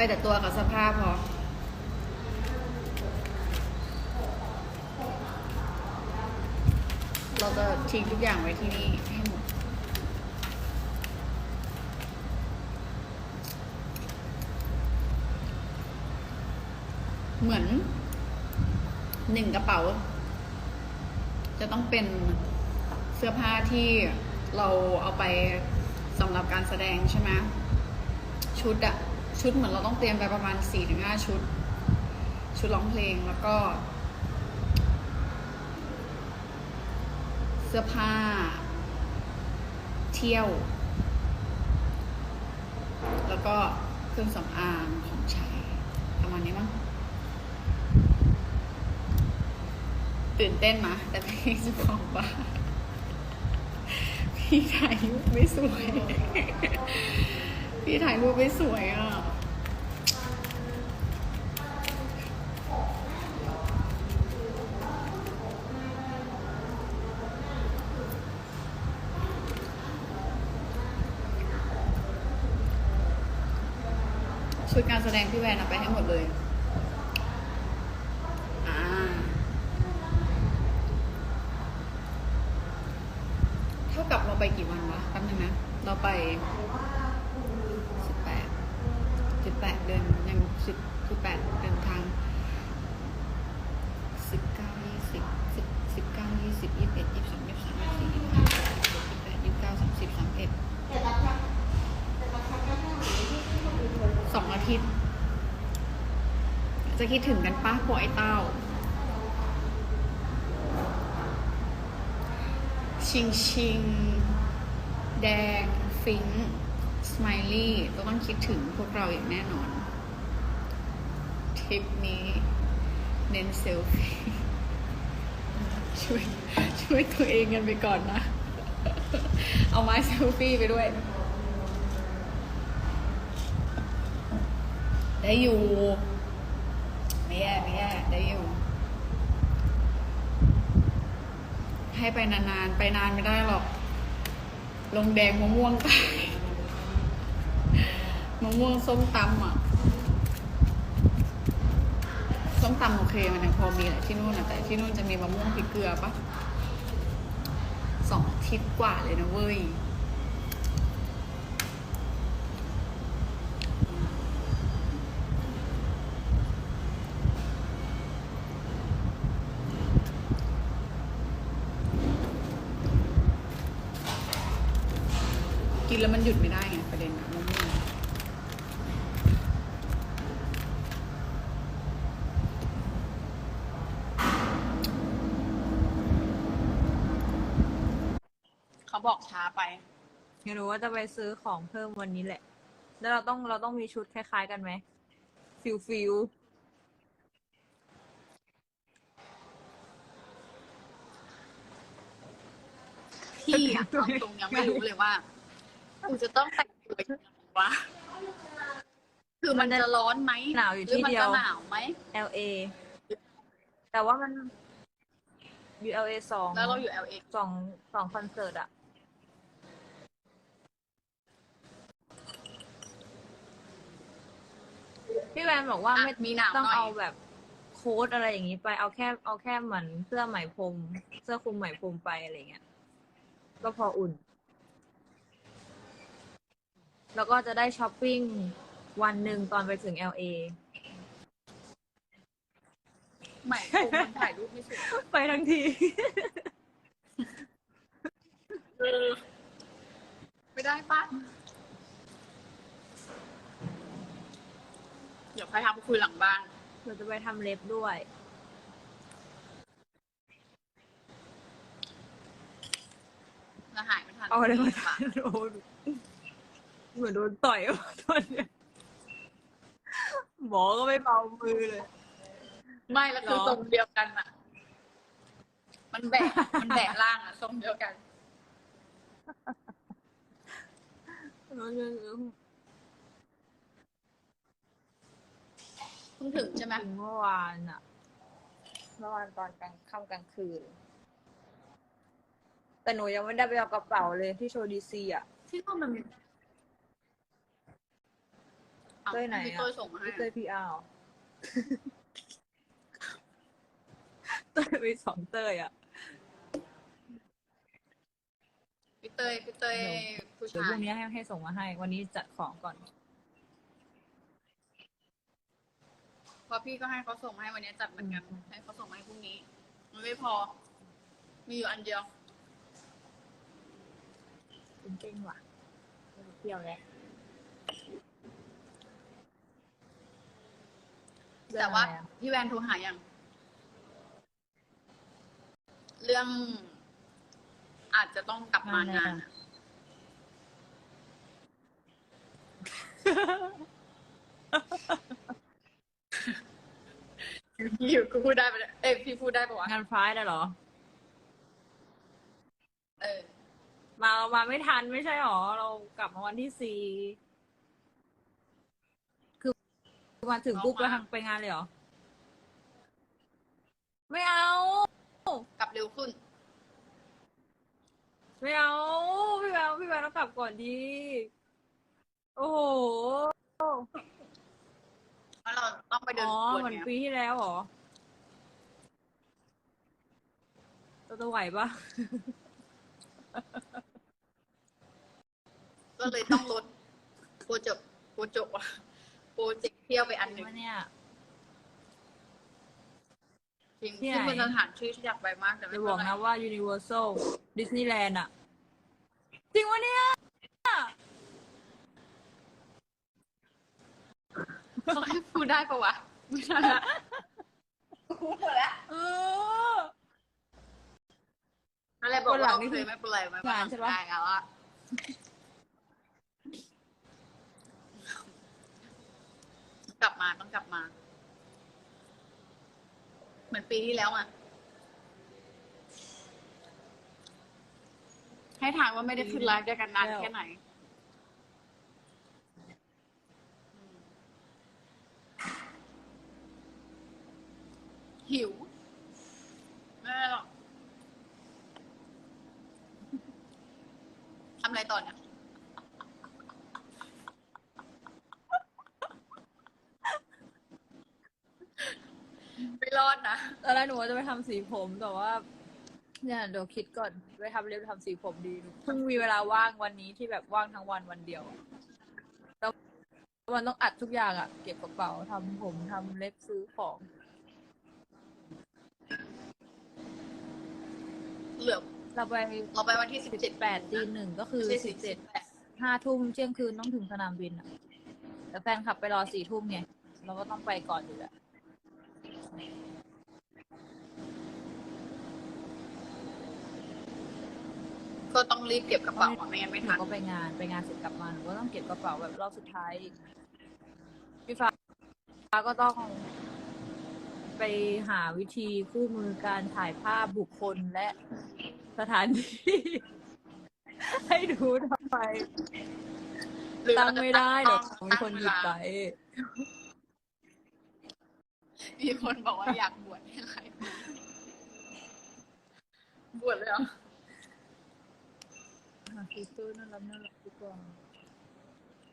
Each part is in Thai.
ไปแต่ตัวกับสภาพพอเราจะทิ้งทุกอย่างไว้ที่นี่ให้หมด เหมือนหนึ่งกระเป๋า จะต้องเป็นเสื้อผ้าที่เราเอาไปสำหรับการแสดงใช่ไหมชุดอะ ชุดเหมือนเราต้องเตรียมไปประมาณสี่ถึงห้าชุด ชุดร้องเพลงแล้วก็ เสื้อผ้า เที่ยว แล้วก็เครื่องสำอางของใช้ประมาณนี้มั้งตื่นเต้นมาแต่พี่จะบอกว่าพี่ถ่ายรูปไม่สวย พี่ถ่ายรูปไม่สวยอะ ชุดการแสดงพี่แวนเอาไปให้หมดเลยเท่ากับเราไปกี่วันวะแป๊บนึงนะ เราไปสิบแปดสิบแปดเดือนยังสิบสิบแปดเดินทางสิบเก้ายี่สิบสิบสิบเก้ายี่สิบยี่สิบเอ็ดยี่สิบสองยี่สิบสามยี่สิบสี่ยี่สิบแปดยี่สิบเก้าสามสิบสามเอ็ดส อาทิตย์ จะคิดถึงกันป้าพวกไอ้เต้า ชิงชิง แดง ฟิงสไมลี่ก็ต้องคิดถึงพวกเราอย่างแน่นอน ทริปนี้ เน้นเซลฟี่ช่วยช่วยตัวเองกันไปก่อนนะ เอาไม้เซลฟี่ไปด้วย ได้อยู่ ไม่แย่ไม่แย่ได้อยู่ ให้ไปนานๆ ไปนานไม่ได้หรอก ลงแดงมะม่วงตายมะม่วงส้มตำอะส้มตำโอเคมันยังพอมีแหละที่นู่นนะแต่ที่นู่นจะมีมะม่วงพริกเกลือปะสองทิศกว่าเลยนะเว้ย กินแล้วมันหยุดไม่ได้ไงประเด็นอะมะม่เขาบอกช้าไป ไม่รู้ว่าจะไปซื้อของเพิ่มวันนี้แหละ แล้วเราต้องเราต้องมีชุดคล้าย ๆ กันไหม ฟิลฟิลพี่อะเอาตรงยังไม่รู้เลยว่า กูจะต้องแต่งตัวยังไงวะคือมันจะร้อนไหมหนาวอยู่หรือที่มันเดียจะวหนาวไหม LA แต่ว่ามัน ULA สองแล้วเราอยู่ LA สองสองคอนเสิร์ตอะพี่แวนบอกว่าอะไม่มีหนาวต้องหน่อย เอาแบบโค้ดอะไรอย่างนี้ไปเอาแค่เอาแค่เหมือนเสื้อไหมพรมเสื้อคลุมไหมพรมไปอะไรเงี้ยก็พออุ่น แล้วก็จะได้ช้อปปิ้งวันหนึ่งตอนไปถึง LA ใหม่คงมันถ่ายรูปไม่สวยไปทั้งทีเออไม่ได้ปะเดี๋ยวใครทำคุยหลังบ้าน เราจะไปทำเล็บด้วย แล้วหายไม่ทันเอาอะไรมาปะโดน เหมือนโดนต่อยอะตอนเนี้ยหมอก็ไม่เบามือเลย ไม่แล้วคือเหรอ ทรงเดียวกันอะมันแบะมันแบะล่างอะทรงเดียวกันเพิ่งถึงใช่ไหมถึงเมื่อวานอะเมื่อวานตอนกลางค่ำกลางคืน แต่หนูยังไม่ได้ไปเอากระเป๋าเลยที่โชว์ดีซีอะที่นู่นมัน เต้ยไหนพี่อะเต้ยส่งมาให้พี่เต้ยพีอาร์เต้ยมีสองเต้ยอะพี่เต้ยพี่เต้ยผู้เดี๋ยวชาพยรุ่งนี้ให้ให้ส่งมาให้ วันนี้จัดของก่อนเพราะพี่ก็ให้เขาส่งมาให้วันนี้จัดเหมือนกันอืมให้เขาส่งมาให้พรุ่งนี้ มันไม่พอ มีอยู่อันเดียวเป็นเก่งว่ะเที่ยวแล้ว แต่ว่าเรื่องอะไรอะพี่แวนโทรหายัง เรื่องอาจจะต้องกลับมางานอะอยู่กูพูดได้ปะเนี่ยเอ้ยพี่พูดได้ปะวะงานพรายได้เหรอ เออ มามาไม่ทันไม่ใช่หรอ เรากลับมาวันที่สี่คือ มาถึงปุ๊บแล้วทางไปงานเลยเหรอ ไม่เอา กลับเร็วขึ้น ไม่เอา พี่แววพี่แววต้องกลับก่อนดี โอ้โห เพราะเราต้องไปเดินอ๋อสวนเหมือนเนี่ยปีที่แล้วเหรอตัวจะไหวปะ ก็เลยต้องลดโปรเจกต์โปรเจกต์ว่ะโปร เจกต์เที่ยวไปอันหนึ่งว่าเนี่ย จริงที่ไหน ซึ่งเป็นสถานที่ที่อยากไปมากแต่ไม่จะเป็บอกนไรนะว่า Universal Disneyland อะจริงวะเนี่ย เขาให้พูดได้ปะวะไม่ได้ละพูดหมดแล้วเออ อะไรบอกวันหลัว่างโอนี่เคคือไม่เป็นไรไม่เป็นงานไรใช่ปะได้แล้วอะ กลับมาต้องกลับมา เหมือนปีที่แล้วอะ ให้ทายว่าไม่ได้ขึ้นไลฟ์ด้วยกันนานแค่ไหน หิวไม่ได้หรอกทำอะไรต่อเนี่ย ไม่รอดนะ ตอน แรกหนูว่าจะไปทำสีผมแต่ว่าเนี่ยเดี๋ยวคิดก่อนไปทำเล็บทำสีผมดีเพิ่งมีเวลาว่างวันนี้ที่แบบว่างทั้งวันวันเดียวแล้วมันต้องอัดทุกอย่างอะเก็บกระเป๋าทำผมทำเล็บซื้อของ เหลือเราไปเราไปวันที่สิบเจ็สิดบแปดตีหนึ่งก็คือไม่ใช่สิสิบบเจ็ดแปดห้าทุ่มเที่ยงคืนต้องถึงสนามบินอะแต่แฟนขับไปรอสี่ทุ่มไงเราก็ต้องไปก่อนอยู่แล้ว ก็ต้องรีบเก็บกระเป๋าอะไม่งั้นไม่หนูทันก็ไปงานไปงานเสร็จกลับมาหนูก็ต้องเก็บกระเป๋าแบบรอบสุดท้ายอีกพี่ฟ้าฟ้าก็ต้อง ไปหาวิธีคู่มือการถ่ายภาพบุคคลและสถานที่ ให้ดูทำไมหรือตั้เรางจะไม่ได้เดี๋ยวตั้งมีคนหยิบไป มีคนบอกว่าอยากบวชให้ใครบวชเลยเหรอ หาฟิลเตอร์น่ารักน่ารักดีกว่า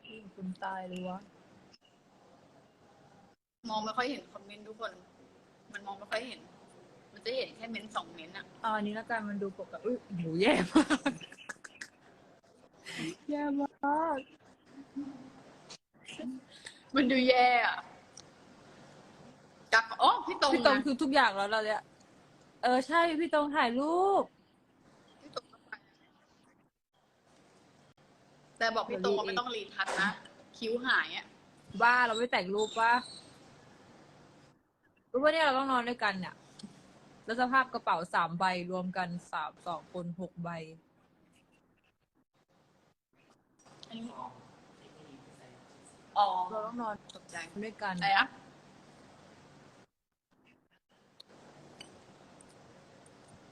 นี่คนตายเลยวะ มองไม่ค่อยเห็นคอมเมนต์ทุกคน มันมองไม่ค่อยเห็น มันจะเห็นแค่เม้นต์สองเม้นต์อะเอาอันนี้แล้วกันมันดูปกติอุ้ยโหแย่มากแย่มากมันดูแย่อะจักอ๋อพี่ตรงพี่ตรงนะคือทุกอย่างแล้วเราเนี่ยเออใช่พี่ตรงถ่ายรูป พี่ตรงก็ไป แต่บอกพี่ตรงว่าไม่ต้องรีทัชนะ คิ้วหายอะบ้าเราไม่แต่งรูปปะรู้ว่าเนี่ยเราต้องนอนด้วยกันเนี่ยแล้วสภาพกระเป๋าสามใบรวมกันสามสองคนหกใบอันนี้อ๋อเราต้องนอนตกใจด้วยกันอะไรอะ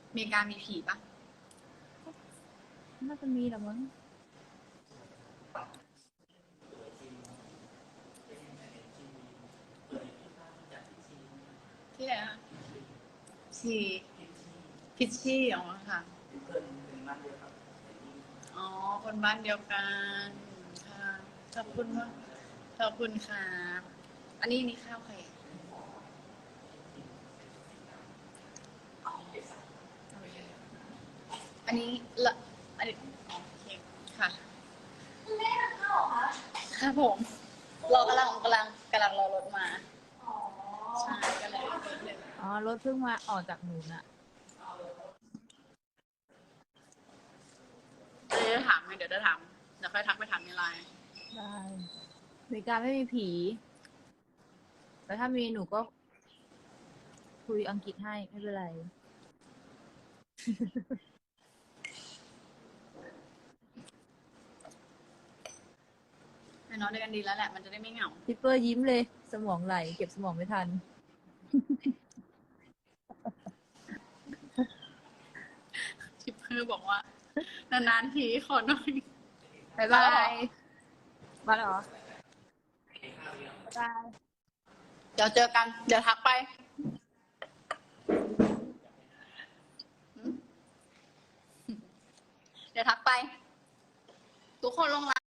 อเมริกามีผีปะน่าจะมีแหละมั้ง ที่ไหนอะชีพิชชี่อ๋อค่ะ อ๋อ คนบ้านเดียวกันค่ะ ขอบคุณมากขอบคุณครับอันนี้นี่ข้าวใครอันนี้ละอันนี้โอเคค่ะ คุณแม่ทานข้าวเหรอคะ ครับผมเรากำลังกำลังกำลังรอรถมาอ๋อใช่ก็เลยนิดนึงอ๋อรถเพิ่งมาออกจากหนูน่ะเดี๋ยวจะถามไงเดี๋ยวจะถามเดี๋ยวค่อยทักไปถามในไลน์ได้อเมริกาไม่มีผี แต่ถ้ามีหนูก็ คุยอังกฤษให้ไม่เป็นไร ไป นอนด้วยกันดีแล้วแหละมันจะได้ไม่เหงาทิปเปอร์ยิ้มเลย สมองไหล เก็บสมองไม่ทัน ชิปเปอร์บอกว่า นานๆทีขอหน่อยบ๊ายบายมาเหรอบ๊ายบายเดี๋ยวเจอกัน เดี๋ยวทักไปหืมเดี๋ยวทักไป ทุกคนลงไลน์